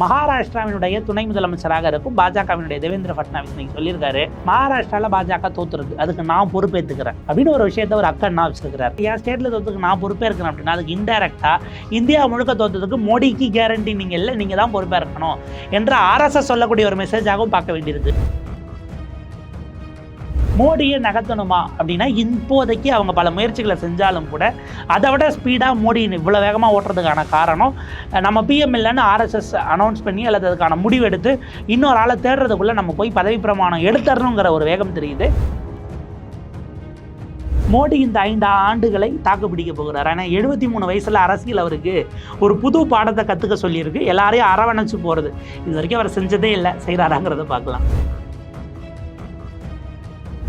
மகாராஷ்டிராவினுடைய துணை முதலமைச்சராக இருக்கும் பாஜகவினுடைய தேவேந்திர பட்னாவிஸ் நீங்க சொல்லியிருக்காரு. மகாராஷ்டிரால பாஜக தோத்துருக்கு. அதுக்கு நான் பொறுப்பேற்றுக்கிறேன் அப்படின்னு ஒரு விஷயத்த ஒரு அக்கன்னா வச்சிருக்கிறார். என் ஸ்டேட்ல தோத்துக்கு நான் பொறுப்பேற்கிறேன் அப்படின்னா அதுக்கு இன்டெரக்டா இந்தியா முழுக்க தோத்ததுக்கு மோடிக்கு கேரண்டி நீங்க இல்லை நீங்க தான் பொறுப்பேற்கணும் என்ற ஆர்எஸ்எஸ் சொல்லக்கூடிய ஒரு மெசேஜாகவும் பார்க்க வேண்டியிருக்கு மோடியை நகர்த்தணுமா அப்படின்னா இப்போதைக்கு அவங்க பல முயற்சிகளை செஞ்சாலும் கூட அதை விட ஸ்பீடாக மோடி இவ்வளோ வேகமாக ஓட்டுறதுக்கான காரணம் நம்ம பிஎம் இல்லைன்னு ஆர்எஸ்எஸ் அனௌன்ஸ் பண்ணி அல்லது அதுக்கான முடிவெடுத்து இன்னொரு ஆளை தேடுறதுக்குள்ளே நம்ம போய் பதவி பிரமாணம் எடுத்துறணுங்கிற ஒரு வேகம் தெரியுது. மோடி இந்த ஐந்து ஆண்டுகளை தாக்கு பிடிக்க போகிறார். ஆனால் எழுபத்தி மூணு வயசில் அரசியல் அவருக்கு ஒரு புது பாடத்தை கற்றுக்க சொல்லியிருக்கு. எல்லாரையும் அரவணைச்சு போகிறது இது வரைக்கும் அவர் செஞ்சதே இல்லை. செய்கிறாராங்கிறத பார்க்கலாம்.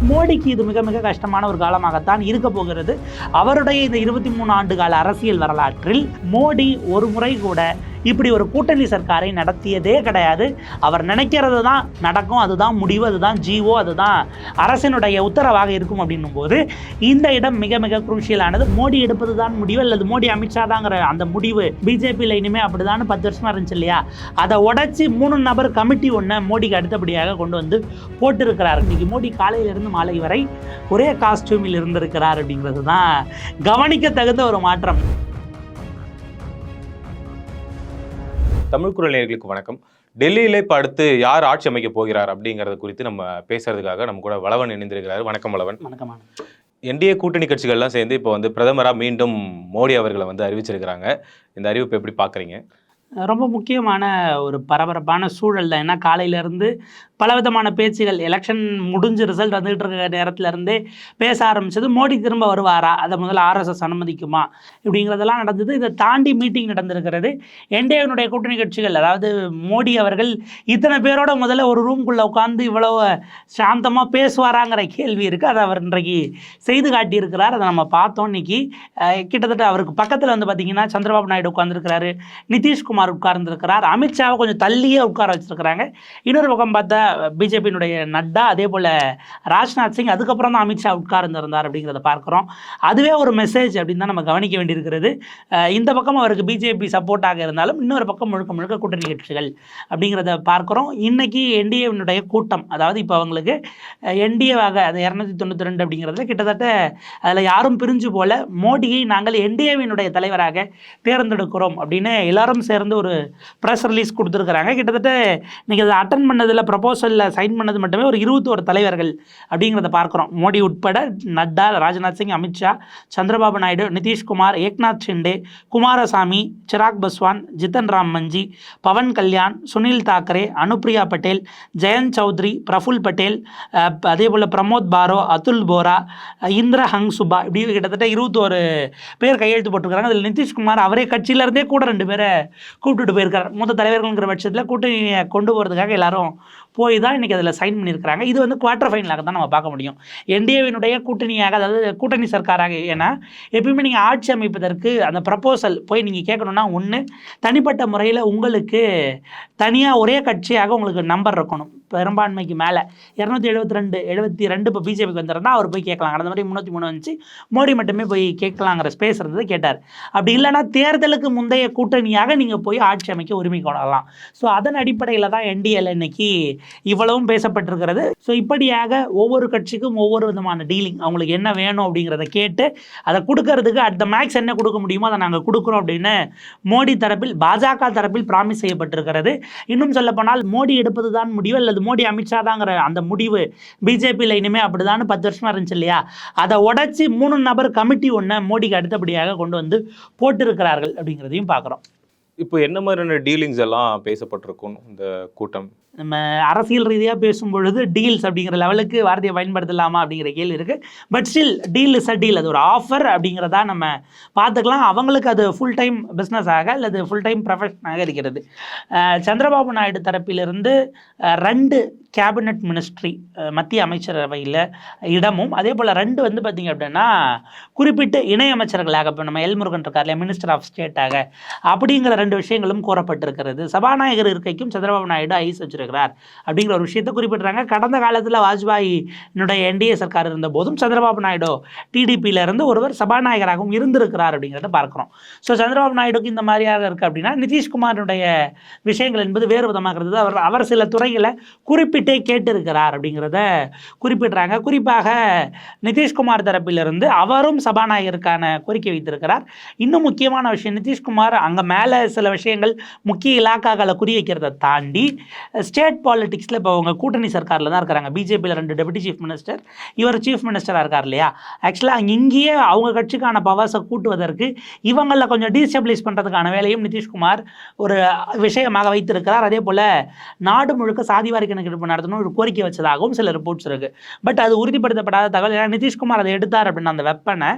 மோடிக்கு இது மிக மிக கஷ்டமான ஒரு காலமாகத்தான் இருக்க போகிறது. அவருடைய இந்த இருபத்தி மூணு ஆண்டு கால அரசியல் வரலாற்றில் மோடி ஒரு முறை கூட இப்படி ஒரு கூட்டணி சர்க்காரை நடத்தியதே கிடையாது. அவர் நினைக்கிறது தான் நடக்கும் அதுதான் முடிவு அதுதான் ஜிஓ அதுதான் அரசினுடைய உத்தரவாக இருக்கும் அப்படின்னும் போது இந்த இடம் மிக மிக குரூஷியலானது மோடி எடுப்பது தான் முடிவு அல்லது மோடி அமித்ஷா தாங்கிற அந்த முடிவு பிஜேபியில் இனிமேல் அப்படிதான் பத்து வருஷமா இருந்துச்சு இல்லையா? அதை உடைச்சி மூணு நபர் கமிட்டி ஒன்று மோடிக்கு அடுத்தபடியாக கொண்டு வந்து போட்டிருக்கிறார். இன்னைக்கு மோடி காலையிலிருந்து மாலை வரை ஒரே காஸ்டியூமில் இருந்திருக்கிறார் அப்படிங்கிறது தான் கவனிக்க தகுந்த ஒரு மாற்றம். தமிழ் குரல் நேயர்களுக்கு வணக்கம். டெல்லியில இப்ப அடுத்து யார் ஆட்சி அமைக்க போகிறார் அப்படிங்கறது குறித்து நம்ம பேசுறதுக்காக நம்ம கூட வளவன் இணைந்திருக்கிறாரு. வணக்கம் வளவன். வணக்கமான என்டிஏ கூட்டணி கட்சிகள்லாம் சேர்ந்து இப்போ வந்து பிரதமரா மீண்டும் மோடி அவர்களை வந்து அறிவிச்சிருக்கிறாங்க. இந்த அறிவிப்பை எப்படி பாக்குறீங்க? ரொம்ப முக்கியமான ஒரு பரபரப்பான சூழல் தான். ஏன்னா காலையிலேருந்து பலவிதமான பேச்சுகள் எலெக்ஷன் முடிஞ்சு ரிசல்ட் வந்துகிட்டு இருக்க நேரத்துல இருந்தே பேச ஆரம்பிச்சது மோடி திரும்ப வருவாரா? அதை முதல்ல ஆர்எஸ்எஸ் அனுமதிக்குமா? இப்படிங்கிறதெல்லாம் நடந்தது. இதை தாண்டி மீட்டிங் நடந்திருக்கிறது. என்டிஏனுடைய கூட்டணி கட்சிகள் அதாவது மோடி அவர்கள் இத்தனை பேரோட முதல்ல ஒரு ரூம்குள்ளே உட்காந்து இவ்வளவு சாந்தமாக பேசுவாராங்கிற கேள்வி இருக்குது அதை அவர் இன்றைக்கு செய்து காட்டியிருக்கிறார். அதை நம்ம பார்த்தோம் இன்னைக்கு. கிட்டத்தட்ட அவருக்கு பக்கத்தில் வந்து பார்த்தீங்கன்னா சந்திரபாபு நாயுடு உட்காந்துருக்கிறாரு நிதிஷ்குமார் உட்கார்ந்துருக்கிறார் அமித்ஷாவை கொஞ்சம் தள்ளியே உட்கார வச்சிருக்கிறாங்க. இன்னொரு பக்கம் பார்த்தா பிஜேபியினுடைய நட்டா அதே போல் ராஜ்நாத் சிங் அதுக்கப்புறம் தான் அமித்ஷா உட்கார்ந்திருந்தார் அப்படிங்கிறத பார்க்குறோம். அதுவே ஒரு மெசேஜ் அப்படின்னு தான் நம்ம கவனிக்க வேண்டியிருக்கிறது. இந்த பக்கம் அவருக்கு பிஜேபி சப்போர்ட்டாக இருந்தாலும் இன்னொரு பக்கம் முழுக்க முழுக்க கூட்டணி கட்சிகள் அப்படிங்கிறத பார்க்குறோம். இன்னைக்கு என்டிஏவினுடைய கூட்டம் அதாவது இப்போ அவங்களுக்கு என்டிஏவாக அது இரநூத்தி தொண்ணூற்றி ரெண்டு அப்படிங்கிறதுல கிட்டத்தட்ட அதில் யாரும் பிரிஞ்சு போல மோடியை நாங்கள் என்டிஏவினுடைய தலைவராக தேர்ந்தெடுக்கிறோம் அப்படின்னு எல்லாரும் சேர்ந்து ஒரு ப்ரெஸ் ரிலீஸ் கொடுத்துருக்குறாங்க. கிட்டத்தட்ட நீங்கள் அதை அட்டன் பண்ணதில் ப்ரப்போசலில் சைன் பண்ணது மட்டுமே ஒரு இருபத்தோரு தலைவர்கள் அப்படிங்கிறத பார்க்குறோம். மோடி உட்பட நட்டா ராஜ்நாத் சிங் அமித்ஷா சந்திரபாபு நாயுடு நிதிஷ்குமார் ஏக்நாத் ஷிண்டே குமாரசாமி சிராக் பஸ்வான் ஜிதன் ராம் மஞ்சி பவன் கல்யாண் சுனில் தாக்கரே அனுப்ரியா பட்டேல் ஜெயந்த் சௌத்ரி பிரஃபுல் பட்டேல் அதே போல் பிரமோத் பாரோ அதுல் போரா இந்திர ஹங் சுபா இப்படி கிட்டத்தட்ட இருபத்தோரு பேர் கையெழுத்து போட்டிருக்காங்க அதில் நிதிஷ்குமார் அவரே கட்சியிலேருந்தே கூட ரெண்டு பேரை கூப்பிட்டுட்டு போயிருக்கார். மூத்த தலைவர்கள்ங்கிற பட்சத்தில் கூட்டணியை கொண்டு போகிறதுக்காக எல்லாரும் போய் தான் இன்றைக்கி அதில் சைன் பண்ணியிருக்கிறாங்க. இது வந்து குவார்ட்டர் ஃபைனலாக தான் நம்ம பார்க்க முடியும். என்டிஏவினுடைய கூட்டணியாக அதாவது கூட்டணி சர்க்காராக ஏன்னா எப்பயுமே நீங்கள் ஆட்சி அமைப்பதற்கு அந்த ப்ரப்போசல் போய் நீங்கள் கேட்கணுன்னா ஒன்று தனிப்பட்ட முறையில் உங்களுக்கு தனியாக ஒரே கட்சியாக உங்களுக்கு நம்பர் இருக்கணும். பெரும்பான்மைக்கு மேலே. இரநூத்தி எழுபத்தி ரெண்டு எழுபத்தி ரெண்டு இப்போ பிஜேபிக்கு வந்துடுறா அவர் போய் கேட்கலாம். அந்த மாதிரி முந்நூற்றி மூணு வந்துச்சு மோடி மட்டுமே போய் கேட்கலாங்கிற ஸ்பேஸ் இருந்தது கேட்டார். அப்படி இல்லைன்னா தேர்தலுக்கு முந்தைய கூட்டணியாக நீங்கள் போய் ஆட்சி அமைக்க உரிமை கொள்ளலாம். ஸோ அதன் அடிப்படையில் தான் என்டிஎல் இன்னைக்கு இவ்வளவும் பேசப்பட்டிருக்கிறது. ஸோ இப்படியாக ஒவ்வொரு கட்சிக்கும் ஒவ்வொரு விதமான டீலிங் அவங்களுக்கு என்ன வேணும் அப்படிங்கிறத கேட்டு அதை கொடுக்கறதுக்கு அட் த மேக்ஸ் என்ன கொடுக்க முடியுமோ அதை நாங்கள் கொடுக்குறோம் அப்படின்னு மோடி தரப்பில் பாஜக தரப்பில் ப்ராமிஸ் செய்யப்பட்டிருக்கிறது. இன்னும் சொல்லப்போனால் மோடி எடுப்பது தான் முடிவு அல்லது மோடி அமித்ஷா தாங்கிற அந்த முடிவு பிஜேபியில் இனிமேல் அப்படிதான் பத்து வருஷமா இருந்துச்சு இல்லையா? அதை உடைச்சி மூணு நபர் கமிட்டி ஒன்று மோடிக்கு அடுத்தபடியாக கொண்டு வந்து போட்டிருக்கிறார்கள் அப்படிங்கிறதையும் பார்க்குறோம். இப்போ என்ன மாதிரியான டீலிங்ஸ் எல்லாம் பேசப்பட்டிருக்கும் இந்த கூட்டம்? நம்ம அரசியல் ரீதியாக பேசும் பொழுது டீல்ஸ் அப்படிங்கிற லெவலுக்கு வார்த்தையை பயன்படுத்தலாமா அப்படிங்கிற கேள்வி இருக்குது but still deal is a deal அது ஒரு ஆஃபர் அப்படிங்கிறதா நம்ம பார்த்துக்கலாம். அவங்களுக்கு அது ஃபுல் டைம் பிஸ்னஸ் ஆக அல்லது ஃபுல் டைம் ப்ரொஃபஷனாக இருக்கிறது. சந்திரபாபு நாயுடு தரப்பிலிருந்து ரெண்டு கேபினட் மினிஸ்ட்ரி மத்திய அமைச்சரவையில் இடமும் அதே போல் ரெண்டு வந்து பார்த்திங்க அப்படின்னா குறிப்பிட்டு இணையமைச்சர்களாக இப்போ நம்ம எல்முருகன் இருக்கார் இல்லையா மினிஸ்டர் ஆஃப் ஸ்டேட்டாக அப்படிங்கிற ரெண்டு விஷயங்களும் கூறப்பட்டிருக்கிறது. சபாநாயகர் இருக்கைக்கும் சந்திரபாபு நாயுடு ஐஸ் வச்சிருக்காரு. வைத்திருக்கிறார் அப்படிங்கிற ஒரு விஷயத்தை குறிப்பிடுறாங்க. கடந்த காலத்தில் வாஜ்பாயினுடைய என்டிஏ சர்க்கார் இருந்த போதும் சந்திரபாபு நாயுடு டிடிபியிலிருந்து ஒருவர் சபாநாயகராகவும் இருந்திருக்கிறார் அப்படிங்கிறத பார்க்குறோம். ஸோ சந்திரபாபு நாயுடுக்கு இந்த மாதிரியாக இருக்குது அப்படின்னா நிதிஷ்குமாருடைய விஷயங்கள் என்பது வேறு விதமாக இருந்தது. அவர் அவர் சில துறைகளை குறிப்பிட்டே கேட்டிருக்கிறார் அப்படிங்கிறத குறிப்பிடுறாங்க. குறிப்பாக நிதிஷ்குமார் தரப்பிலிருந்து அவரும் சபாநாயகருக்கான கோரிக்கை வைத்திருக்கிறார். இன்னும் முக்கியமான விஷயம் நிதிஷ்குமார் அங்கே மேலே சில விஷயங்கள் முக்கிய இலாக்காக்களை குறி வைக்கிறத தாண்டி ஸ்டேட் பாலிட்டிக்ஸில் இப்போ அவங்க கூட்டணி சர்க்காரில் தான் இருக்கிறாங்க. பிஜேபியில் ரெண்டு டெபுட்டி சீஃப் மினிஸ்டர் இவர் சீஃப் மினிஸ்டராக இருக்கார் இல்லையா? ஆக்சுவலாக அங்கே இங்கேயே அவங்க கட்சிக்கான பவர்ஸை கூட்டுவதற்கு இவங்களில் கொஞ்சம் டீஸ்டபிளைஸ் பண்ணுறதுக்கான வேலையும் நிதிஷ்குமார் ஒரு விஷயமாக வைத்திருக்கிறார். அதே போல் நாடு முழுக்க சாதிவாரி கணக்கெடுப்பு நடத்தணும் ஒரு கோரிக்கை வச்சதாகவும் சில ரிப்போர்ட்ஸ் இருக்குது பட் அது உறுதிப்படுத்தப்படாத தகவல் ஏன்னா நிதிஷ்குமார் அதை எடுத்தார் அப்படின்னு அந்த வெப்பனை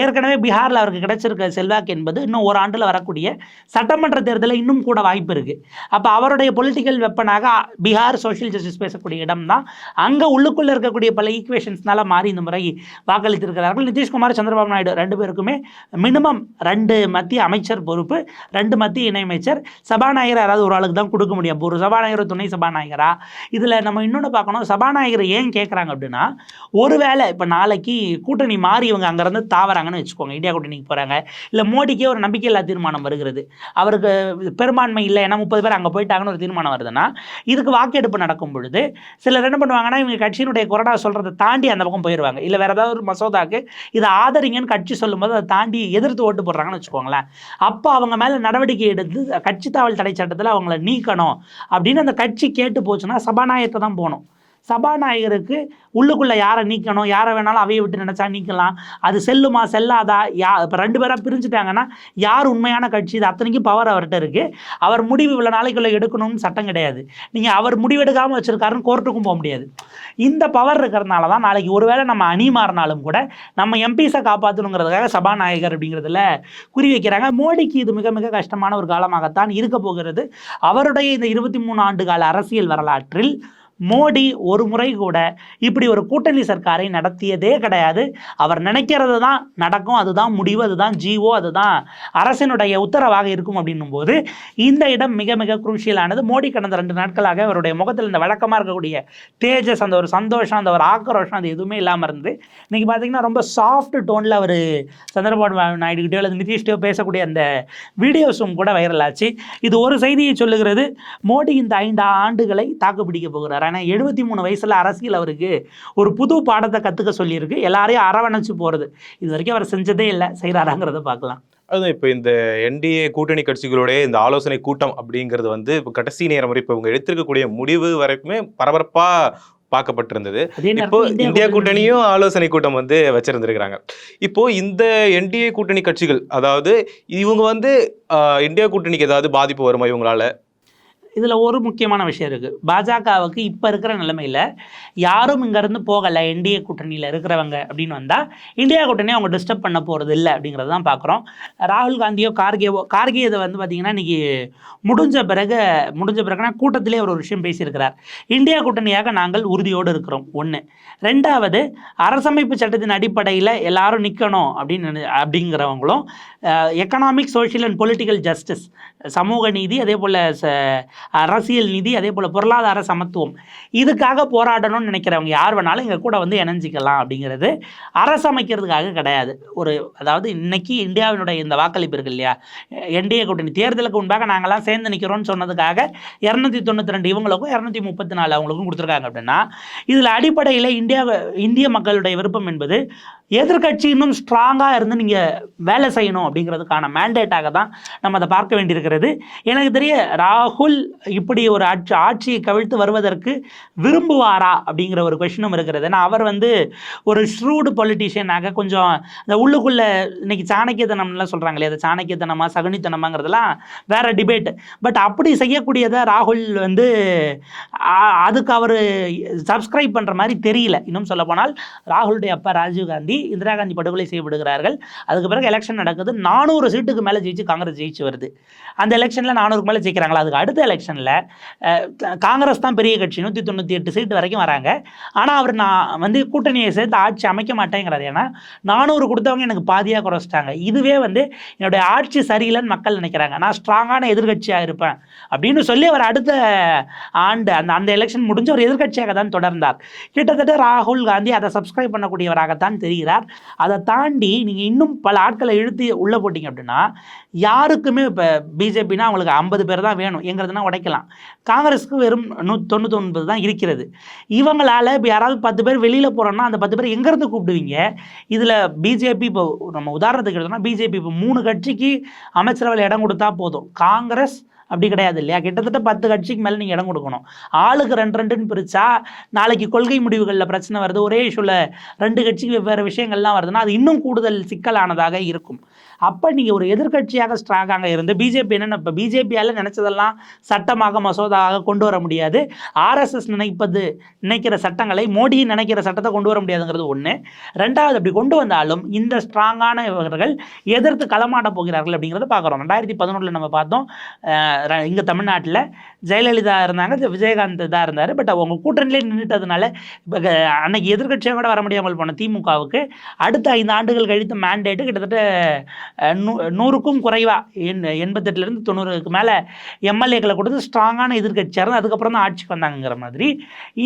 ஏற்கனவே பீகாரில் அவருக்கு கிடைச்சிருக்க செல்வாக்கு என்பது இன்னும் ஒரு ஆண்டில் வரக்கூடிய சட்டமன்ற தேர்தலில் இன்னும் கூட வாய்ப்பு இருக்குது அப்போ அவருடைய பொலிட்டிக்கல் வெப்பனாக பீகார் சோஷியல் ஜஸ்டிஸ் பேசக்கூடிய இடம் தான் அங்கே உள்ளுக்குள்ளே இருக்கக்கூடிய பல ஈக்குவேஷன்ஸ்னால மாறி இந்த முறை வாக்களித்திருக்கிறார்கள். நிதிஷ்குமார் சந்திரபாபு நாயுடு ரெண்டு பேருக்குமே மினிமம் ரெண்டு மத்திய அமைச்சர் பொறுப்பு ரெண்டு மத்திய இணையமைச்சர் சபாநாயகர் யாராவது ஒரு ஆளுக்கு தான் கொடுக்க முடியும். ஒரு சபாநாயகர் துணை சபாநாயகரா? இதில் நம்ம இன்னொன்று பார்க்கணும். சபாநாயகர் ஏன் கேட்குறாங்க அப்படின்னா ஒருவேளை இப்போ நாளைக்கு கூட்டணி மாறி இவங்க அங்கேருந்து தாவறாங்கன்னு வச்சுக்கோங்க. இந்தியா கூட்டணிக்கு போகிறாங்க இல்லை மோடிக்கே ஒரு நம்பிக்கையில்லா தீர்மானம் வருகிறது. அவருக்கு பெரும்பான்மை இல்லை. ஏன்னா முப்பது பேர் அங்கே போயிட்டாங்கன்னு ஒரு தீர்மானம் வருதுன்னா இதுக்கு வாக்கெடுப்பு நடக்கும் பொழுது சிலர் என்ன பண்ணுவாங்கன்னா இவங்க கட்சியினுடைய கொறடா சொல்கிறத தாண்டி அந்த பக்கம் போயிடுவாங்க இல்லை வேறு ஏதாவது ஒரு மசோதாக்கு இதை ஆதரிங்கன்னு கட்சி சொல்லும்போது அதை தாண்டி எதிர்த்து ஓட்டு போடுறாங்கன்னு வச்சுக்கோங்களேன். அப்போ அவங்க மேலே நடவடிக்கை எடுத்து கட்சி தாவல் தடை சட்டத்தில் அவங்கள நீக்கணும் அப்படின்னு அந்த கட்சி கேட்டு போச்சுன்னா சபாநாயகத்தை தான் போகணும். சபாநாயகருக்கு உள்ளுக்குள்ளே யாரை நீக்கணும் யாரை வேணாலும் அவையை விட்டு நினச்சா நீக்கலாம். அது செல்லுமா செல்லாதா? யா இப்போ ரெண்டு பேராக பிரிஞ்சுட்டாங்கன்னா யார் உண்மையான கட்சி? இது அத்தனைக்கும் பவர் அவர்கிட்ட இருக்குது அவர் முடிவு இவ்வளோ நாளைக்குள்ளே எடுக்கணும்னு சட்டம் கிடையாது. நீங்கள் அவர் முடிவெடுக்காமல் வச்சுருக்காருன்னு கோர்ட்டுக்கும் போக முடியாது. இந்த பவர் இருக்கிறதுனால தான் நாளைக்கு ஒருவேளை நம்ம அணி மாறினாலும் கூட நம்ம எம்பிஸை காப்பாற்றணுங்கிறதுக்காக சபாநாயகர் அப்படிங்கிறதுல குறி வைக்கிறாங்க. மோடிக்கு இது மிக மிக கஷ்டமான ஒரு காலமாகத்தான் இருக்க போகிறது. அவருடைய இந்த இருபத்தி மூணு ஆண்டு கால அரசியல் வரலாற்றில் மோடி ஒரு முறை கூட இப்படி ஒரு கூட்டணி சர்க்காரை நடத்தியதே கிடையாது. அவர் நினைக்கிறது தான் நடக்கும் அதுதான் முடிவு அதுதான் ஜீவோ அதுதான் அரசினுடைய உத்தரவாக இருக்கும் அப்படின்னும் போது இந்த இடம் மிக மிக குரூஷியலானது. மோடி கடந்த ரெண்டு நாட்களாக அவருடைய முகத்தில் இந்த வழக்கமாக இருக்கக்கூடிய தேஜஸ் அந்த ஒரு சந்தோஷம் அந்த ஒரு ஆக்ரோஷம் அது எதுவுமே இல்லாமல் இருந்து இன்னைக்கு பார்த்தீங்கன்னா ரொம்ப சாஃப்ட் டோனில் அவர் சந்திரபாபு நாயுடுகிட்டயோ அல்லது நிதிஷ்டையோ பேசக்கூடிய அந்த வீடியோஸும் கூட வைரல் ஆச்சு. இது ஒரு செய்தியை சொல்லுகிறது மோடி இந்த ஐந்து ஆண்டுகளை தாக்குப்பிடிக்க போகிறார் ஆனால் எழுபத்தி மூணு வயசில் அரசியல் அவருக்கு ஒரு புது பாடத்தை கற்றுக்க சொல்லியிருக்கு. எல்லாரையும் அரவணைச்சு போகிறது இது வரைக்கும் அவர் செஞ்சதே இல்லை. செய்கிறாராங்கிறத பார்க்கலாம் அதுவும் இப்போ இந்த என்டிஏ கூட்டணி கட்சிகளுடைய இந்த ஆலோசனை கூட்டம் அப்படிங்கிறது வந்து இப்போ கடைசி நேரம் வரை இப்போ இவங்க எடுத்திருக்கக்கூடிய முடிவு வரைக்குமே பரபரப்பா பார்க்கப்பட்டிருந்தது. இப்போ இந்தியா கூட்டணியும் ஆலோசனை கூட்டம் வந்து வச்சிருந்திருக்கிறாங்க. இப்போ இந்த என்டிஏ கூட்டணி கட்சிகள் அதாவது இவங்க வந்து இந்தியா கூட்டணிக்கு ஏதாவது பாதிப்பு வருமா இவங்களால? இதில் ஒரு முக்கியமான விஷயம் இருக்குது பாஜகவுக்கு இப்போ இருக்கிற நிலைமையில் யாரும் இங்கேருந்து போகலை என்டிஏ கூட்டணியில் இருக்கிறவங்க அப்படின்னு வந்தால் இந்தியா கூட்டணி அவங்க டிஸ்டர்ப் பண்ண போகிறது இல்லை அப்படிங்கிறத தான் பார்க்குறோம் ராகுல் காந்தியோ கார்கேவோ கார்கே இதை வந்து பார்த்திங்கன்னா இன்றைக்கி முடிஞ்ச பிறகு முடிஞ்ச பிறகுனா கூட்டத்திலே அவர் ஒரு விஷயம் பேசியிருக்கிறார். இந்தியா கூட்டணியாக நாங்கள் உறுதியோடு இருக்கிறோம். ஒன்று ரெண்டாவது அரசமைப்பு சட்டத்தின் அடிப்படையில் எல்லாரும் நிற்கணும் அப்படின்னு அப்படிங்கிறவங்களும் economic social and political justice சமூக நீதி அதே போல் அரசியல் நிதி அதே போல் பொருளாதார சமத்துவம். இதுக்காக போராடணும்னு நினைக்கிறவங்க யார் வேணாலும் எங்கள் கூட வந்து இணைஞ்சிக்கலாம் அப்படிங்கிறது அரசமைக்கிறதுக்காக கிடையாது. ஒரு அதாவது இன்னைக்கு இந்தியாவினுடைய இந்த வாக்களிப்பு இருக்கு இல்லையா? என்டிஏ கூட்டணி தேர்தலுக்கு முன்பாக நாங்கள்லாம் சேர்ந்து நிற்கிறோம்னு சொன்னதுக்காக இரநூத்தி தொண்ணூற்றி ரெண்டு இவங்களுக்கும் இரநூத்தி முப்பத்தி நாலு அவங்களுக்கும் கொடுத்துருக்காங்க அப்படின்னா இதில் அடிப்படையில் இந்தியா இந்திய மக்களுடைய விருப்பம் என்பது எதிர்கட்சி இன்னும் ஸ்ட்ராங்காக இருந்து நீங்கள் வேலை செய்யணும் அப்படிங்கிறதுக்கான மேண்டேட்டாக தான் நம்ம அதை பார்க்க வேண்டியிருக்கிறது. எனக்கு தெரிய ராகுல் இப்படி ஒரு ஆட்சி ஆட்சியை கவிழ்த்து வருவதற்கு விரும்புவாரா அப்படிங்கிற ஒரு கொஷினும் இருக்கிறது. ஏன்னா அவர் வந்து ஒரு ஷ்ரூடு பொலிட்டீஷியனாக கொஞ்சம் இந்த உள்ளுக்குள்ளே இன்னைக்கு சாணக்கியத்தனம்லாம் சொல்கிறாங்களே அது சாணக்கியத்தனமா சகுனித்தனமாங்கிறதெல்லாம் வேறு டிபேட் பட் அப்படி செய்யக்கூடியதை ராகுல் வந்து அதுக்கு அவர் சப்ஸ்கிரைப் பண்ணுற மாதிரி தெரியல. இன்னும் சொல்லப்போனால் ராகுலுடைய அப்பா ராஜீவ் காந்தி இந்திரா காந்தி படுகொலை செய்யப்படுகிறார்கள் அதுக்கு பிறகு எலெக்ஷன் நடக்குது. நானூறு சீட்டுக்கு மேலே ஜெயிச்சு காங்கிரஸ் ஜெயிச்சு வருது. அந்த எலெக்ஷனில் நானூறுக்கு மேலே ஜெயிக்கிறாங்களா? அதுக்கு அடுத்த எலெக்ஷன் எலெக்ஷனில் காங்கிரஸ் தான் பெரிய கட்சி நூற்றி தொண்ணூற்றி எட்டு சீட்டு வரைக்கும் வராங்க. ஆனால் அவர் நான் வந்து கூட்டணியை சேர்த்து ஆட்சி அமைக்க மாட்டேங்கிறது ஏன்னா நானூறு கொடுத்தவங்க எனக்கு பாதியாக குறைச்சிட்டாங்க. இதுவே வந்து என்னுடைய ஆட்சி சரியில்லைன்னு மக்கள் நினைக்கிறாங்க. நான் ஸ்ட்ராங்கான எதிர்கட்சியாக இருப்பேன் அப்படின்னு சொல்லி அவர் அடுத்த ஆண்டு அந்த அந்த எலெக்ஷன் முடிஞ்ச ஒரு எதிர்கட்சியாக தான் தொடர்ந்தார். கிட்டத்தட்ட ராகுல் காந்தி அதை சப்ஸ்கிரைப் பண்ணக்கூடியவராகத்தான் தெரிகிறார். அதை தாண்டி நீங்கள் இன்னும் பல ஆட்களை இழுத்து உள்ளே போட்டிங்க அப்படின்னா யாருக்குமே இப்போ பிஜேபினா அவங்களுக்கு ஐம்பது பேர் தான் வேணும். எங்கிறதுனா உடைக்கலாம். காங்கிரஸுக்கு வெறும் நூ தொண்ணூத்தொன்பது தான் இருக்கிறது. இவங்களால் இப்போ யாராவது பத்து பேர் வெளியில் போகிறோன்னா அந்த பத்து பேர் எங்கேருந்து கூப்பிடுவீங்க? இதில் பிஜேபி இப்போ நம்ம உதாரணத்துக்கு எடுத்தோம்னா பிஜேபி இப்போ மூணு கட்சிக்கு அமைச்சரவையில் இடம் கொடுத்தா போதும். காங்கிரஸ் அப்படி கிடையாது இல்லையா? கிட்டத்தட்ட பத்து கட்சிக்கு மேலே நீங்கள் இடம் கொடுக்கணும். ஆளுக்கு ரெண்டு ரெண்டுன்னு பிரித்தா நாளைக்கு கொள்கை முடிவுகளில் பிரச்சனை வருது. ஒரே இஷ்யூவில் ரெண்டு கட்சிக்கு வெவ்வேறு விஷயங்கள்லாம் வருதுன்னா அது இன்னும் கூடுதல் சிக்கலானதாக இருக்கும். அப்போ நீங்கள் ஒரு எதிர்க்கட்சியாக ஸ்ட்ராங்காக இருந்து பிஜேபி என்னென்ன இப்போ பிஜேபியால் நினச்சதெல்லாம் சட்டமாக மசோதாவாக கொண்டு வர முடியாது. ஆர்எஸ்எஸ் நினைப்பது நினைக்கிற சட்டங்களை மோடி நினைக்கிற சட்டத்தை கொண்டு வர முடியாதுங்கிறது ஒன்று ரெண்டாவது அப்படி கொண்டு வந்தாலும் இந்த ஸ்ட்ராங்கான இவர்கள் எதிர்த்து களமாட போகிறார்கள் அப்படிங்கிறத பார்க்குறோம் ரெண்டாயிரத்தி பதினொன்றில் நம்ம பார்த்தோம். இங்கே தமிழ்நாட்டில் ஜெயலலிதா இருந்தாங்க விஜயகாந்த் இதாக இருந்தார். பட் அவங்க கூட்டணியிலே நின்றுட்டதுனால இப்போ அன்னைக்கு எதிர்க்கட்சியாக கூட வர முடியாமல் போன திமுகவுக்கு அடுத்த ஐந்து ஆண்டுகள் கழித்து மேண்டேட்டு கிட்டத்தட்ட நூ நூறுக்கும் குறைவாக எண் எண்பத்தெட்டுலேருந்து தொண்ணூறுக்கு மேலே எம்எல்ஏக்களை கொடுத்து ஸ்ட்ராங்கான எதிர்க்கட்சியாக இருந்து அதுக்கப்புறம் தான் ஆட்சிக்கு வந்தாங்கிற மாதிரி.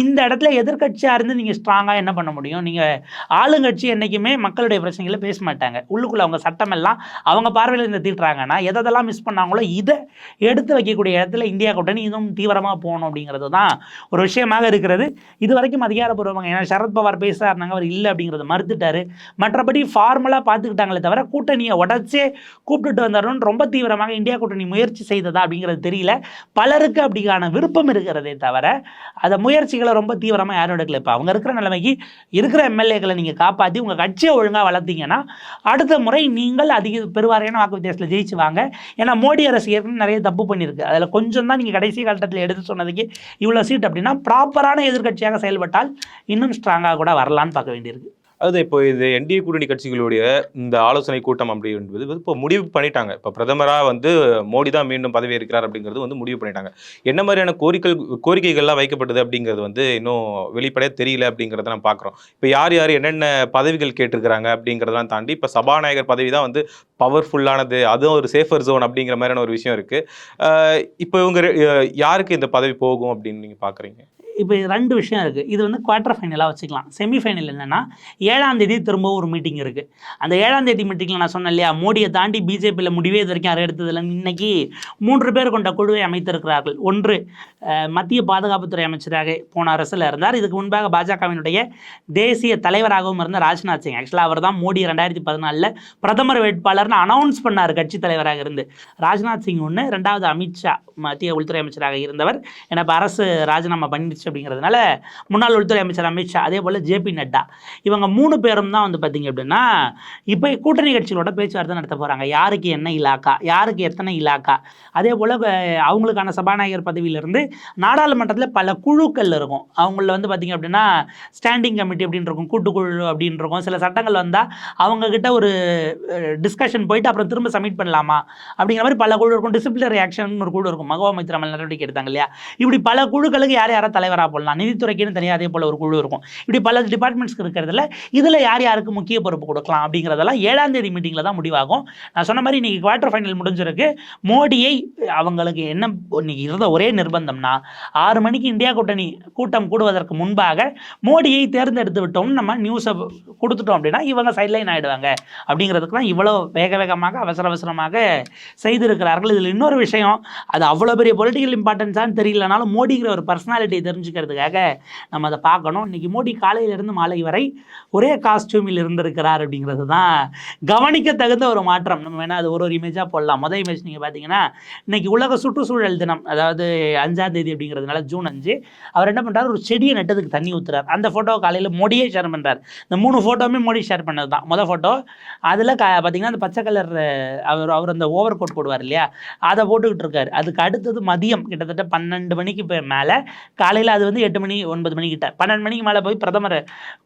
இந்த இடத்துல எதிர்க்கட்சியாக இருந்து நீங்கள் ஸ்ட்ராங்காக என்ன பண்ண முடியும்? நீங்கள் ஆளுங்கட்சி என்றைக்குமே மக்களுடைய பிரச்சனைகளை பேச மாட்டாங்க. உள்ளுக்குள்ளே அவங்க சட்டமெல்லாம் அவங்க பார்வையில் இருந்து தீட்டுறாங்கன்னா எதெல்லாம் மிஸ் பண்ணாங்களோ இதை எடுத்து வைக்கக்கூடிய இடத்துல இந்தியா கூட்டணி இன்னும் தீவிரமாக போகணும் அப்படிங்கிறது தான் ஒரு விஷயமாக இருக்கிறது. இது வரைக்கும் அதிகாரப்பூர்வமாக ஏன்னா சரத்பவார் பேசுகிறாருனாங்க அவர் இல்லை அப்படிங்கிறத மறுத்துட்டாரு. மற்றபடி ஃபார்மலாக பார்த்துக்கிட்டாங்களே தவிர கூட்டணியை உடச்சே கூப்பிட்டுட்டு வந்தாருன்னு ரொம்ப தீவிரமாக இந்தியா கூட்டணி முயற்சி செய்ததா அப்படிங்கிறது தெரியல. பலருக்கு அப்படிக்கான விருப்பம் இருக்கிறதே தவிர அந்த முயற்சிகளை ரொம்ப தீவிரமாக யாரும் எடுக்கல. இப்போ அவங்க இருக்கிற நிலைமைக்கு இருக்கிற எம்எல்ஏக்களை நீங்கள் காப்பாற்றி உங்கள் கட்சியை ஒழுங்காக வளர்த்தீங்கன்னா அடுத்த முறை நீங்கள் அதிக பெருவாரியான வாக்கு வித்தியாசத்தில் ஜெயிச்சு வாங்க. ஏன்னா மோடி அரசு ஏற்கனவே நிறைய தப்பு பண்ணியிருக்கு அதில் கொஞ்சம் தான் நீங்கள் கடைசி காலத்தில் எடுத்து சொன்னதுக்கு இவ்வளோ சீட் அப்படின்னா ப்ராப்பரான எதிர்கட்சியாக செயல்பட்டால் இன்னும் ஸ்ட்ராங்காக கூட வரலான்னு பார்க்க வேண்டியிருக்கு. அது இப்போ இது என்டிஏ கூட்டணி கட்சிகளுடைய இந்த ஆலோசனை கூட்டம் அப்படின்றது இப்போ முடிவு பண்ணிட்டாங்க. இப்போ பிரதமராக வந்து மோடி தான் மீண்டும் பதவி இருக்கிறார் அப்படிங்கிறது வந்து முடிவு பண்ணிட்டாங்க. என்ன மாதிரியான கோரிக்கை கோரிக்கைகள்லாம் வைக்கப்பட்டது அப்படிங்கிறது வந்து இன்னும் வெளிப்படையாக தெரியல அப்படிங்கிறத நம்ம பார்க்குறோம். இப்போ யார் யார் என்னென்ன பதவிகள் கேட்டிருக்கிறாங்க அப்படிங்கிறதெல்லாம் தாண்டி இப்போ சபாநாயகர் பதவி தான் வந்து பவர்ஃபுல்லானது அதுவும் ஒரு சேஃபர் ஜோன் அப்படிங்கிற மாதிரியான ஒரு விஷயம் இருக்குது இப்போ இவங்க யாருக்கு இந்த பதவி போகும் அப்படின்னு நீங்கள் பார்க்குறீங்க? இப்போ ரெண்டு விஷயம் இருக்குது இது வந்து குவார்ட்டர் ஃபைனலாக வச்சுக்கலாம். செமிஃபைனல் என்னென்னா ஏழாம் தேதி திரும்ப ஒரு மீட்டிங் இருக்குது அந்த ஏழாம் தேதி மீட்டிங்கில் நான் சொன்னேன் இல்லையா மோடியை தாண்டி பிஜேபியில் முடிவே இது வரைக்கும் யாரும் எடுத்ததில்லை. இன்னைக்கு மூன்று பேர் கொண்ட குழுவை அமைத்திருக்கிறார்கள். ஒன்று மத்திய பாதுகாப்புத்துறை அமைச்சராக போன அரசில் இருந்தார். இதுக்கு முன்பாக பாஜகவினுடைய தேசிய தலைவராகவும் இருந்த ராஜ்நாத் சிங். ஆக்சுவலாக அவர் தான் மோடி ரெண்டாயிரத்தி பதினாலில் பிரதமர் வேட்பாளர்னு அனௌன்ஸ் பண்ணார். கட்சி தலைவராக இருந்து. ராஜ்நாத் சிங் ஒன்று ரெண்டாவது அமித்ஷா மத்திய உள்துறை அமைச்சராக இருந்தவர். ஏன்னா இப்போ அரசு ராஜினாமா பண்ணிடுச்சு. அப்படிங்கிறதுனால முன்னாள் உள்துறை அமைச்சர் அமித்ஷா அதே போல் ஜேபி நட்டா. இவங்க மூணு பேரும் தான் வந்து பார்த்திங்க அப்படின்னா இப்போ கூட்டணி கட்சிகளோட பேச்சுவார்த்தை நடத்த போகிறாங்க யாருக்கு என்ன இலாக்கா? யாருக்கு எத்தனை இலாக்கா? அதே போல் அவங்களுக்கான சபாநாயகர் பதவியிலிருந்து நாடாளுமன்றத்தில் பல குழுக்கள் இருக்கும். அவங்கள வந்து பார்த்தீங்க அப்படின்னா ஸ்டாண்டிங் கமிட்டி அப்படின்னு இருக்கும் கூட்டுக்குழு அப்படின்னு இருக்கும். சில சட்டங்கள் வந்தால் அவங்கக்கிட்ட ஒரு டிஸ்கஷன் போயிட்டு அப்புறம் திரும்ப சப்மிட் பண்ணலாமா? அப்படிங்கிற மாதிரி பல குழு இருக்கும். டிசிப்ளினரி ஆக்ஷன் ஒரு குழு இருக்கும். மகவா மைத்திராமல் நடவடிக்கை எடுத்தாங்க இல்லையா? இப்படி பல குழுக்களுக்கு யார் யாரை தலைவராக போடலாம். நிதித்துறைக்குன்னு தனியாக அதே போல் ஒரு குழு இருக்கும். இப்படி பல டிபார்ட்மெண்ட்ஸ்க்கு இருக்கிறதுல இதில் யார் யாருக்கு முக்கிய பொறுப்பு கொடுக்கலாம் அப்படிங்கிறதெல்லாம் ஏழாம் தேதி மீட்டிங்கில் தான் முடிவாகும். நான் சொன்ன மாதிரி இன்னைக்கு குவார்ட்டர் ஃபைனல் முடிஞ்சிருக்கு. மோடியை அவங்களுக்கு என்ன இன்னைக்கு இருந்த ஒரே நிர்பந்தம்னா ஆறு மணிக்கு இந்தியா கூட்டணி கூட்டம் கூடுவதற்கு முன்பாக மோடியை தேர்ந்தெடுத்து விட்டோம்னு நம்ம நியூஸை கொடுத்துட்டோம் அப்படின்னா இவங்க சைட்லைன் ஆயிடுவாங்க. அப்படிங்கிறதுக்கு தான் இவ்வளோ வேக வேகமாக அவசர அவசரமாக செய்திருக்கிறார்கள். இதில் இன்னொரு விஷயம் அது அவ்வளோ பெரிய பொலிட்டிக்கல் இம்பார்ட்டன்ஸான்னு தெரியலனாலும் மோடிங்கிற ஒரு பர்சனாலிட்டியை தெரிஞ்சுக்கிறதுக்காக நம்ம அதை பார்க்கணும். இன்னைக்கு மோடி காலையிலிருந்து மாலை வரை ஒரே காஸ்டியூமில் இருந்திருக்கிறார் அப்படிங்கிறது தான் கவனிக்க தகுந்த ஒரு மாற்றம். நம்ம வேணால் அது ஒரு ஒரு இமேஜாக போடலாம். முதல் இமேஜ் நீங்கள் பார்த்தீங்கன்னா இன்னைக்கு உலக சுற்றுச்சூழல் தினம் அதாவது அஞ்சாம் தேதி அப்படிங்கிறதுனால ஜூன் அஞ்சு அவர் என்ன பண்ணுறாரு ஒரு செடியை நட்டதுக்கு தண்ணி ஊற்றுறாரு அந்த ஃபோட்டோ காலையில் மோடியே ஷேர் பண்ணுறார் இந்த மூணு ஃபோட்டோவுமே மோடி ஷேர் பண்ணது தான். முதல் ஃபோட்டோ அதில் க பார்த்தீங்கன்னா அந்த பச்சை கலர் அவர் அவர் அந்த ஓவர் கோட் போடுவார் இல்லையா? அதை போட்டுக்கிட்டு இருக்காரு. அதுக்கு அடுத்தது மதியம் கிட்டத்தட்ட பன்னெண்டு மணிக்கு இப்போ மேலே காலையில் அது வந்து எட்டு மணி ஒன்பது மணிக்கிட்ட பன்னெண்டு மணிக்கு மேலே போய் பிரதமர்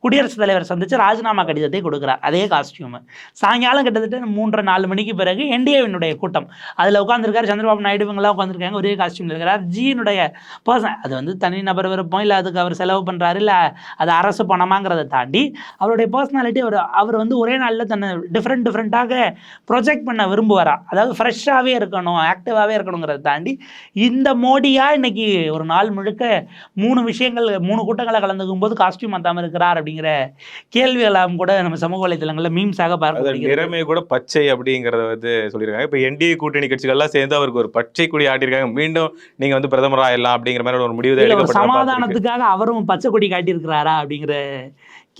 குடியரசுத் தலைவர் சந்தித்து ராஜினாமா கடிதத்தை கொடுக்குறார் அதே காஸ்டியூம் சாயங்காலம் கிட்டத்தட்ட மூன்றரை நாலு மணிக்கு பிறகு என்டிஏவினுடைய கூட்டம். அதில் உட்காந்துருக்காரு சந்திரபாபு நாயுடு இவங்கெல்லாம் உட்காந்துருக்காங்க ஒரே காஸ்டியூமில் இருக்கிறார். ஜியினுடைய பர்சன் அது வந்து தனி நபர் விருப்பம். இல்லை அதுக்கு அவர் செலவு பண்ணுறாரு இல்லை அது அரசு பணமாங்கிறத தாண்டி அவருடைய பர்சனாலிட்டி அவர் அவர் வந்து ஒரே நாளில் தன்னை டிஃப்ரெண்ட் டிஃப்ரெண்ட்டாக ப்ரொஜெக்ட் பண்ண விரும்புவாரா. அதாவது ஃப்ரெஷ்ஷாகவே இருக்கணும் ஆக்டிவாகவே இருக்கணுங்கிறத தாண்டி இந்த மோடியா இன்னைக்கு ஒரு நாள் முழுக்க மூணு விஷயங்கள் மூணு கூட்டங்களை கலந்துக்கும் போது காஸ்டியூம் மாத்தாம இருக்கிறார் அப்படிங்கிற கேள்விகளாம் கூட நம்ம சமூக வலைதளங்களில் மீம்ஸாக பார்க்கப்படுகிறது நிறமே கூட பச்சை அப்படிங்கறத வந்து சொல்லியிருக்காங்க. இப்போ என்டிஏ கூட்டணி கட்சிகள்லாம் சேர்ந்து அவருக்கு ஒரு பச்சை கொடி ஆட்டியிருக்காங்க. மீண்டும் நீங்க வந்து பிரதமர் ஆயிடலாம் அப்படிங்கிற மாதிரி ஒரு முடிவு. சமாதானத்துக்காக அவரும் பச்சை கொடி காட்டியிருக்கிறாரா அப்படிங்கிற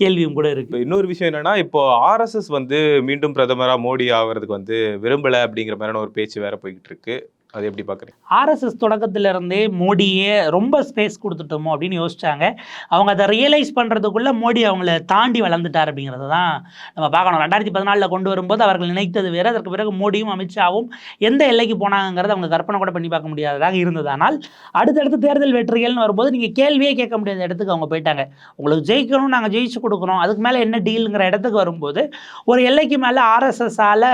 கேள்வியும் கூட இருக்கு. இன்னொரு விஷயம் என்னன்னா இப்போ ஆர்எஸ்எஸ் வந்து மீண்டும் பிரதமரா மோடி ஆவறதுக்கு வந்து விரும்பல அப்படிங்கிற மாதிரியான ஒரு பேச்சு வேற போய்கிட்டு இருக்கு. அது எப்படி பார்க்குறீங்க ஆர்எஸ்எஸ் தொடக்கத்துல இருந்தே மோடியே ரொம்ப ஸ்பேஸ் கொடுத்துட்டோமோ அப்படின்னு யோசிச்சாங்க. அவங்க அதை ரியலைஸ் பண்ணுறதுக்குள்ளே மோடி அவங்கள தாண்டி வளர்ந்துட்டார் அப்படிங்கிறது தான் நம்ம பார்க்கணும். ரெண்டாயிரத்தி பதினாலில் கொண்டு வரும்போது அவர்கள் நினைத்தது வேறு. அதற்கு பிறகு மோடியும் அமித்ஷாவும் எந்த எல்லைக்கு போனாங்கிறத அவங்க கற்பனை கூட பண்ணி பார்க்க முடியாததாக இருந்தது. ஆனால் அடுத்தடுத்து தேர்தல் வெற்றிகள்னு வரும்போது நீங்கள் கேள்வியே கேட்க முடியாத இடத்துக்கு அவங்க போயிட்டாங்க. உங்களுக்கு ஜெயிக்கணும் நாங்கள் ஜெயிச்சு கொடுக்குறோம். அதுக்கு மேலே என்ன டீலுங்கிற இடத்துக்கு வரும்போது ஒரு எல்லைக்கு மேலே ஆர்எஸ்எஸ்ஸால்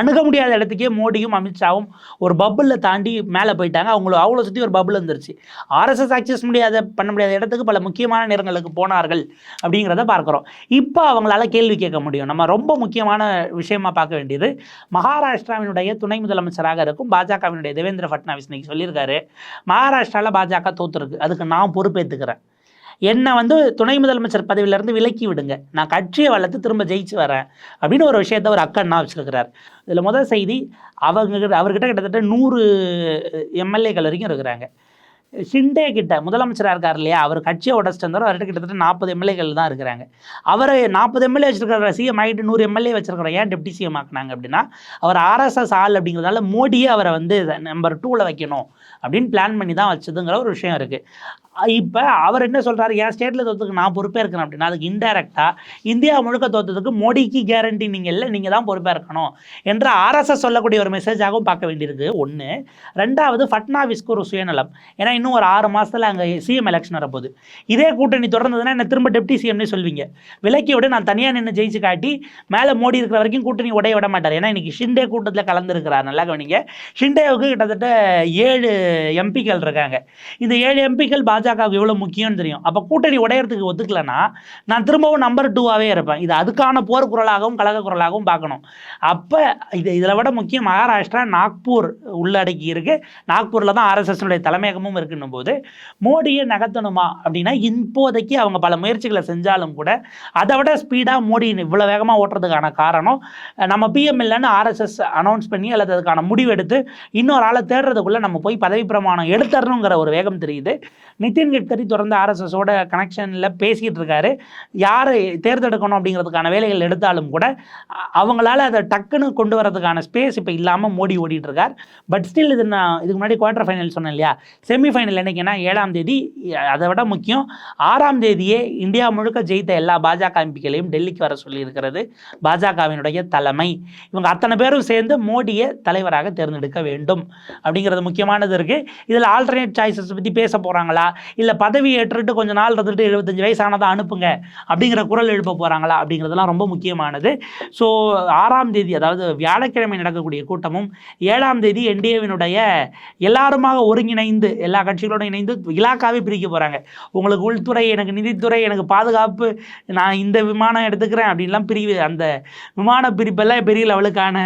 அணுக முடியாத இடத்துக்கே மோடியும் அமித்ஷாவும் ஒரு பபுளில் தாண்டி மேலே போயிட்டாங்க. அவங்கள அவ்வளோ சுற்றி ஒரு பபுள் வந்துருச்சு ஆர்எஸ்எஸ் ஆக்சஸ் முடியாத பண்ண முடியாத இடத்துக்கு பல முக்கியமான நேரங்களுக்கு போனார்கள் அப்படிங்கிறத பார்க்குறோம். இப்போ அவங்களால கேள்வி கேட்க முடியும். நம்ம ரொம்ப முக்கியமான விஷயமா பார்க்க வேண்டியது மகாராஷ்டிராவினுடைய துணை முதலமைச்சராக இருக்கும் பாஜகவினுடைய தேவேந்திர ஃபட்னாவிஸ் இன்னைக்கு சொல்லியிருக்காரு. மகாராஷ்டிராவில் பாஜக தோத்துருக்கு. அதுக்கு நான் பொறுப்பேற்றுக்கிறேன் என்னை வந்து துணை முதலமைச்சர் பதவியிலேருந்து விலக்கி விடுங்க. நான் கட்சியை வளர்த்து திரும்ப ஜெயிச்சு வரேன். அப்படின்னு ஒரு விஷயத்த ஒரு அக்கண்ணா வச்சிருக்கிறார். இதில் முதல் செய்தி அவங்க அவர்கிட்ட கிட்டத்தட்ட நூறு எம்எல்ஏக்கள் வரைக்கும் இருக்கிறாங்க. ஷிண்டே கிட்ட முதலமைச்சராக இருக்கார் இல்லையா? அவர் கட்சியை உடச்சிட்டு வந்தார் அவர்கிட்ட கிட்டத்தட்ட நாற்பது எம்எல்ஏகள் தான் இருக்கிறாங்க. அவரை நாற்பது எம்எல்ஏ வச்சிருக்கிற சிஎம் ஆகிட்டு நூறு எம்எல்ஏ வச்சிருக்கிற ஏன் டெப்டி சிஎம் ஆக்குனாங்க அப்படின்னா அவர் ஆர்எஸ்எஸ் ஆள் அப்படிங்கிறதால மோடியே அவரை வந்து நம்பர் டூவில் வைக்கணும் அப்படின்னு பிளான் பண்ணி தான் வச்சதுங்கிற ஒரு விஷயம் இருக்குது இப்போ அவர் என்ன சொல்கிறாரு என் ஸ்டேட்டில் தோத்துக்கு நான் பொறுப்பே இருக்கணும் அப்படின்னா அதுக்கு இன்டெரக்டாக இந்தியா முழுக்க தோத்ததுக்கு மோடிக்கு கேரண்டி நீங்கள் இல்லை நீங்கள் தான் பொறுப்பாக இருக்கணும் என்ற ஆர்எஸ்எஸ் சொல்லக்கூடிய ஒரு மெசேஜாகவும் பார்க்க வேண்டியிருக்கு. ஒன்று ரெண்டாவது ஃபட்னாவிஸ்க்கு ஒரு சுயநலம். ஏன்னா இன்னும் ஒரு ஆறு மாசத்துல அங்கே சிஎம் எலெக்ஷன் வரப்போகுது. இதே கூட்டணி தொடர்ந்ததுன்னா என்ன திரும்ப டெப்டி சிஎம்னே சொல்வீங்க. விலக்கி விட நான் தனியாக நின்று ஜெயிச்சு காட்டி மேலே மோடி இருக்கிற வரைக்கும் கூட்டணி உடைய விட மாட்டார். ஏன்னா இன்னைக்கு ஷிண்டே கூட்டத்தில் கலந்துருக்கிறார். நல்லா கவனிங்க. ஷிண்டேவுக்கு கிட்டத்தட்ட ஏழு எம்பிக்கள் இருக்காங்க. இந்த ஏழு எம்பிக்கள் பாஜகவுக்கு எவ்வளோ முக்கியம்னு தெரியும். அப்போ கூட்டணி உடையறதுக்கு ஒத்துக்கலைன்னா நான் திரும்பவும் நம்பர் டூவாகவே இருப்பேன். இது அதுக்கான போர் குரலாகவும் கழக குரலாகவும் பார்க்கணும். அப்போ இது இதில் விட முக்கியம் மகாராஷ்டிரா நாக்பூர் உள்ளடக்கி இருக்கு. நாக்பூரில் தான் ஆர்எஸ்எஸ்னுடைய தலைமையகமும் இருக்குன்னும் போது மோடியை நகர்த்தணுமா அப்படின்னா இப்போதைக்கு அவங்க பல முயற்சிகளை செஞ்சாலும் கூட அதை விட ஸ்பீடாக மோடி இவ்வளோ வேகமாக ஓட்டுறதுக்கான காரணம் நம்ம பிஎம் ஆர்எஸ்எஸ் அனௌன்ஸ் பண்ணி அல்லது அதுக்கான முடிவு எடுத்து இன்னொரு ஆளை தேடுறதுக்குள்ளே நம்ம போய் பதவி பிரமாணம் எடுத்துறணுங்கிற ஒரு வேகம் தெரியுது. நிதின் கட்கரி தொடர்ந்து ஆர்எஸ்எஸோட கனெக்ஷனில் பேசிகிட்டு இருக்காரு. யாரை தேர்ந்தெடுக்கணும் அப்படிங்கிறதுக்கான வேலைகள் எடுத்தாலும் கூட அவங்களால அதை டக்குன்னு கொண்டு வரதுக்கான ஸ்பேஸ் இப்போ இல்லாமல் மோடி ஓடிட்டு இருக்கார். பட் ஸ்டில் இது நான் இதுக்கு முன்னாடி குவார்டர் ஃபைனல் சொன்னேன் இல்லையா? செமிஃபைனல் என்னைக்குன்னா ஏழாம் தேதி அதை விட முக்கியம் ஆறாம் தேதியே இந்தியா முழுக்க ஜெயித்த எல்லா பாஜக எம்பிக்களையும் டெல்லிக்கு வர சொல்லியிருக்கிறது பாஜகவினுடைய தலைமை. இவங்க அத்தனை பேரும் சேர்ந்து மோடியை தலைவராக தேர்ந்தெடுக்க வேண்டும் அப்படிங்கிறது முக்கியமானது இருக்குது இதில் ஆல்டர்னேட் சாய்ஸஸ் பற்றி பேச போகிறாங்களா இல்லை பதவி ஏற்றுட்டு கொஞ்சம் நாள் இருந்துட்டு எழுபத்தஞ்சு வயசானதை அனுப்புங்க அப்படிங்கிற குரல் எழுப்ப போகிறாங்களா அப்படிங்கிறதுலாம் ரொம்ப முக்கியமானது. ஸோ ஆறாம் தேதி அதாவது வியாழக்கிழமை நடக்கக்கூடிய கூட்டமும் ஏழாம் தேதி என்டிஏவினுடைய எல்லாருமாக ஒருங்கிணைந்து எல்லா கட்சிகளோடு இணைந்து இலாக்காவே பிரிக்க போகிறாங்க உங்களுக்கு உள்துறை எனக்கு நிதித்துறை எனக்கு பாதுகாப்பு நான் இந்த விமானம் எடுத்துக்கிறேன் அப்படின்லாம் பிரிவு அந்த விமான பிரிப்பெல்லாம் பெரிய லெவலுக்கான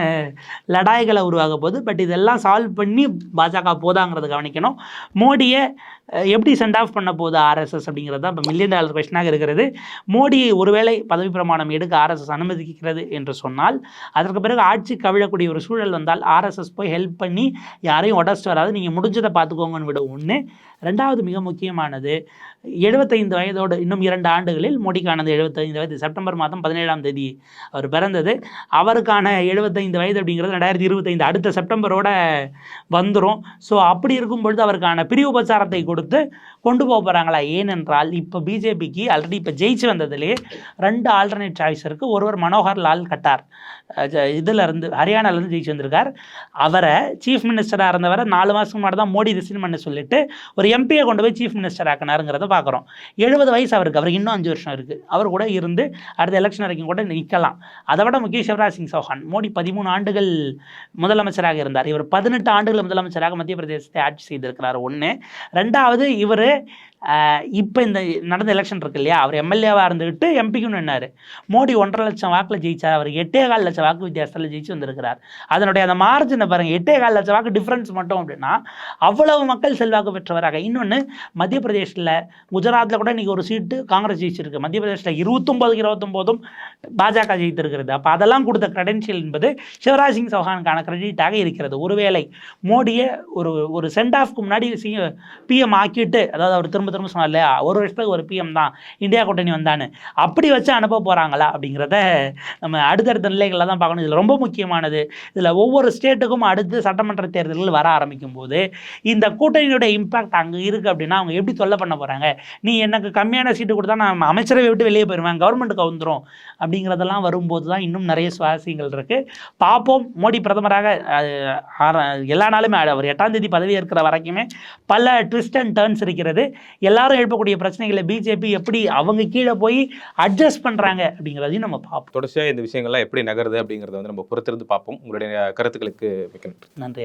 லடாய்களை உருவாக போகுது. பட் இதெல்லாம் சால்வ் பண்ணி பாஜக போதாங்கிறத கவனிக்கணும். மோடியை எப்படி சென்ட் ஆஃப் பண்ண போகுது ஆர்எஸ்எஸ் அப்படிங்கிறது தான் இப்போ மில்லியன் டாலர் கொஸ்டினாக இருக்கிறது. மோடி ஒருவேளை பதவி பிரமாணம் எடுக்க ஆர்எஸ்எஸ் அனுமதிக்கிறது என்று சொன்னால் அதற்கு பிறகு ஆட்சி கவிழக்கூடிய ஒரு சூழல் வந்தால் ஆர்எஸ்எஸ் போய் ஹெல்ப் பண்ணி யாரையும் உடச்சிட்டு வராது. நீங்கள் முடிஞ்சதை பார்த்துக்கோங்கன்னு விட. ஒன்று ரெண்டாவது மிக முக்கியமானது எழுபத்தைந்து வயதோடு இன்னும் இரண்டு ஆண்டுகளில் மோடிக்கானது எழுபத்தைந்து வயது. செப்டம்பர் மாதம் பதினேழாம் தேதி அவர் பிறந்தது. அவருக்கான எழுபத்தைந்து வயது அப்படிங்கிறது ரெண்டாயிரத்தி இருபத்தைந்து அடுத்த செப்டம்பரோட வந்துடும் ஸோ அப்படி இருக்கும் பொழுது அவருக்கான பிரிவு உபச்சாரத்தை கொடுத்து கொண்டு போக போகிறாங்களா ஏனென்றால் இப்போ பிஜேபிக்கு ஆல்ரெடி இப்போ ஜெயிச்சு வந்ததுலேயே ரெண்டு ஆல்டர்னேட் சாய்ஸ் இருக்குது ஒருவர் மனோகர் லால் கட்டார். இதிலிருந்து ஹரியானாலேருந்து ஜெயிச்சு வந்திருக்கார். அவரை சீஃப் மினிஸ்டராக இருந்தவரை நாலு மாதத்துக்கு முன்னாடி தான் மோடி ரிசைன் பண்ண சொல்லிட்டு ஒரு எம்பியை கொண்டு போய் சீஃப் மினிஸ்டர் ஆக்கினாருங்கிறத பார்க்குறோம் எழுபது வயசு அவருக்கு அவருக்கு இன்னும் அஞ்சு வருஷம் இருக்குது அவர் கூட இருந்து அடுத்த எலெக்ஷன் வரைக்கும் கூட நிற்கலாம் அதை விட முக்கிய சிவராஜ் சிங் சௌஹான் மோடி பதிமூணு ஆண்டுகள் முதலமைச்சராக இருந்தார். இவர் பதினெட்டு ஆண்டுகள் முதலமைச்சராக மத்திய பிரதேசத்தை ஆட்சி செய்திருக்கிறார். ஒன்று ரெண்டாவது இவர் இப்போ இந்த நடந்த எலெக்ஷன் இருக்கு இல்லையா? அவர் எம்எல்ஏவாக இருந்துக்கிட்டு எம்பிக்குன்னு என்னார் மோடி ஒன்றரை லட்சம் வாக்கில் ஜெயிச்சார். அவர் எட்டே கால் லட்சம் வாக்கு வித்தியாசத்தில் ஜெயிச்சு வந்திருக்கிறார். அதனுடைய அந்த மார்ஜினை பாருங்க. எட்டே கால் லட்சம் வாக்கு டிஃப்ரென்ஸ் மட்டும் அப்படின்னா அவ்வளவு மக்கள் செல்வாக்கு பெற்றவராக. இன்னொன்று மத்திய பிரதேஷில் குஜராத்தில் கூட இன்றைக்கி ஒரு சீட்டு காங்கிரஸ் ஜெயிச்சிருக்கு. மத்திய பிரதேஷில் இருபத்தொம்போதுக்கு இருபத்தொம்போதும் பாஜக ஜெயித்திருக்கிறது. அப்போ அதெல்லாம் கொடுத்த கிரெடென்ஷியல் என்பது சிவராஜ் சிங் சௌஹானுக்கான கிரெடிட்டாக இருக்கிறது. ஒருவேளை மோடியை ஒரு ஒரு சென்ட் ஆஃப்க்கு முன்னாடி பிஎம் ஆக்கிட்டு அதாவது அவர் திரும்ப திரும்ப சொன்னார் ஒரு வருஷத்துக்கு ஒரு பிஎம் தான் இந்தியா கூட்டணி வந்தான்னு. அப்படி வச்சு அனுப்ப போகிறாங்களா அப்படிங்கிறத நம்ம அடுத்தடுத்த நிலைகளில் தான் பார்க்கணும். இதில் ரொம்ப முக்கியமானது இதில் ஒவ்வொரு ஸ்டேட்டுக்கும் அடுத்து சட்டமன்ற தேர்தல்கள் வர ஆரம்பிக்கும் போது இந்த கூட்டணியோட இம்பாக்ட் அங்கே இருக்குது அப்படின்னா அவங்க எப்படி தொல்லை பண்ண போகிறாங்க நீ எனக்கு கம்மியான சீட்டு கொடுத்தா நான் அமைச்சரவை விட்டு வெளியே போயிடுவேன் கவர்மெண்ட்டுக்கு வந்துடும் அப்படிங்கிறதெல்லாம் வரும்போது தான் இன்னும் நிறைய சுவாரஸ்யங்கள் இருக்குது பார்ப்போம். மோடி பிரதமராக எல்லா நாளுமே அவர் எட்டாம் தேதி பதவி ஏற்கிற வரைக்குமே பல ட்விஸ்ட் அண்ட் டேர்ன்ஸ் இருக்கிறது. எல்லாரும் எழுப்பக்கூடிய பிரச்சனைகளை பிஜேபி எப்படி அவங்க கீழே போய் அட்ஜஸ்ட் பண்ணுறாங்க அப்படிங்கிறதையும் நம்ம பார்ப்போம். தொடர்ச்சியாக இந்த விஷயங்கள்லாம் எப்படி நகருது அப்படிங்கிறத வந்து நம்ம பொறுத்திருந்து பார்ப்போம். உங்களுடைய கருத்துக்களுக்கு மிக்க நன்றி. நன்றி